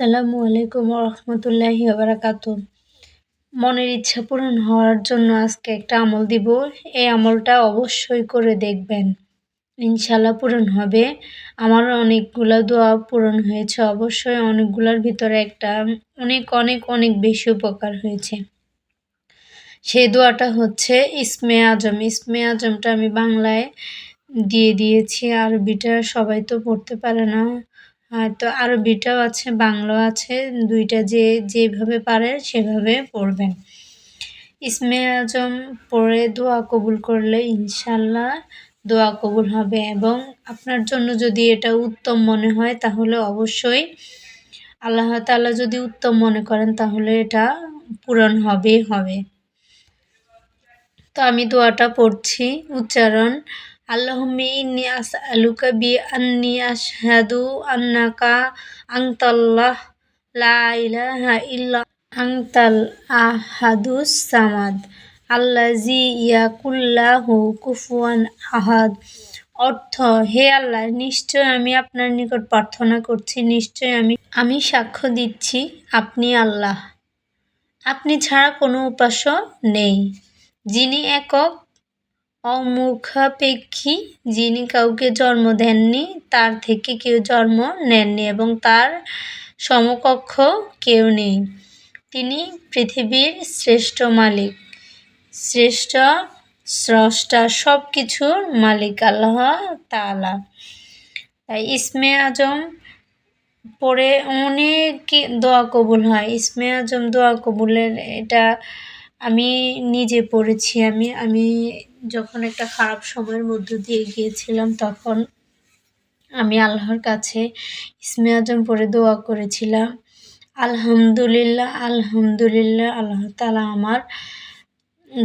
আসসালামু আলাইকুম রহমতুল্লাহি বারাকাত মনের ইচ্ছা পূরণ হওয়ার জন্য আজকে একটা আমল দিব। এই আমলটা অবশ্যই করে দেখবেন। ইনশাল্লাহ পূরণ হবে। আমার অনেকগুলো দোয়া পূরণ হয়েছে। অবশ্যই অনেকগুলোর ভিতরে একটা অনেক অনেক অনেক বেশি উপকার হয়েছে। সেই দোয়াটা হচ্ছে ইসমে আজম। ইসমে আজমটা আমি বাংলায় দিয়ে দিয়েছি। আরবিটা সবাই তো পড়তে পারে না। আর তো আরবিটাও আছে বাংলাও আছে, দুইটা যে, যেভাবে পারে সেভাবে পড়বেন। ইসমে আজম পড়ে দোয়া কবুল করলে ইনশাল্লাহ দোয়া কবুল হবে এবং আপনার জন্য যদি এটা উত্তম মনে হয় তাহলে অবশ্যই আল্লাহ তালা যদি উত্তম মনে করেন তাহলে এটা পূরণ হবে হবে। তো আমি দোয়াটা পড়ছি, উচ্চারণ আল্লাহুম্মি ইন্নি আসআলুকা বি আন্নি আশহাদু আন্নাকা আনতাল্লাহ, লা ইলাহা ইল্লা আনতাল আহাদুস সামাদ আল্লাজি ইয়াকুল্লাহু কুফুয়ান আহাদ। অর্থ, হে আল্লাহ, নিশ্চয় আমি আপনার নিকট প্রার্থনা করছি, নিশ্চয় আমি আমি সাক্ষ্য দিচ্ছি আপনি আল্লাহ। আপনি ছাড়া কোনো উপাস্য নেই। যিনি একক অমুখাপেক্ষী যিনি কাউকে জন্ম দেননি, তার থেকে কেউ জন্ম নেননি এবং তার সমকক্ষ কেউ নেই। তিনি পৃথিবীর শ্রেষ্ঠ মালিক। শ্রেষ্ঠ স্রষ্টা সব কিছুর মালিক আল্লাহ তালা তাই ইসমে আজম পড়ে অনেক দোয়া কবুল হয়। ইসমে আজম দোয়া কবুলের এটা আমি নিজে পড়েছি, আমি আমি যখন একটা খারাপ সময়ের মধ্য দিয়ে গিয়েছিলাম তখন আমি আল্লাহর কাছে ইসমে আজম পড়ে দোয়া করেছিলাম, আলহামদুলিল্লাহ আলহামদুলিল্লাহ, আল্লাহ তালা আমার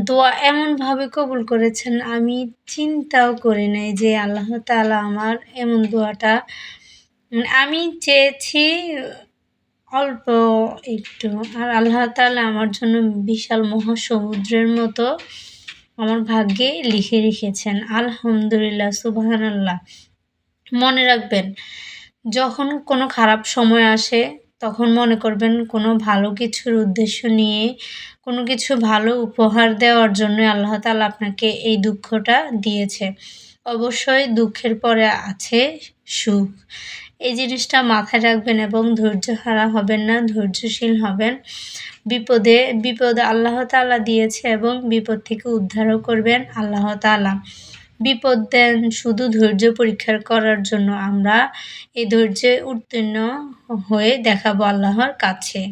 দোয়া এমনভাবে কবুল করেছেন, আমি চিন্তাও করি নাই যে আল্লাহ তালা আমার এমন দোয়াটা মানে আমি চেয়েছি অল্প একটু। আর আল্লাহ তালা আমার জন্য বিশাল মহাসমুদ্রের মতো আমার ভাগ্যে লিখে রেখেছেন, আলহামদুলিল্লাহ সুবাহান আল্লাহ মনে রাখবেন, যখন কোনো খারাপ সময় আসে, তখন মনে করবেন কোনো ভালো কিছুর উদ্দেশ্য নিয়ে, কোনো কিছু ভালো উপহার দেওয়ার জন্য আল্লাহ তালা আপনাকে এই দুঃখটা দিয়েছে। অবশ্যই দুঃখের পরে আছে সুখ। এই জিনিসটা মাথায় রাখবেন এবং ধৈর্য হারা হবেন না, ধৈর্যশীল হবেন। বিপদে, বিপদ আল্লাহ তালা দিয়েছে এবং বিপদ থেকে উদ্ধারও করবেন আল্লাহ তালা বিপদ দেন শুধু ধৈর্য পরীক্ষার করার জন্য আমরা এই ধৈর্যে উত্তীর্ণ হয়ে দেখাবো আল্লাহর কাছে।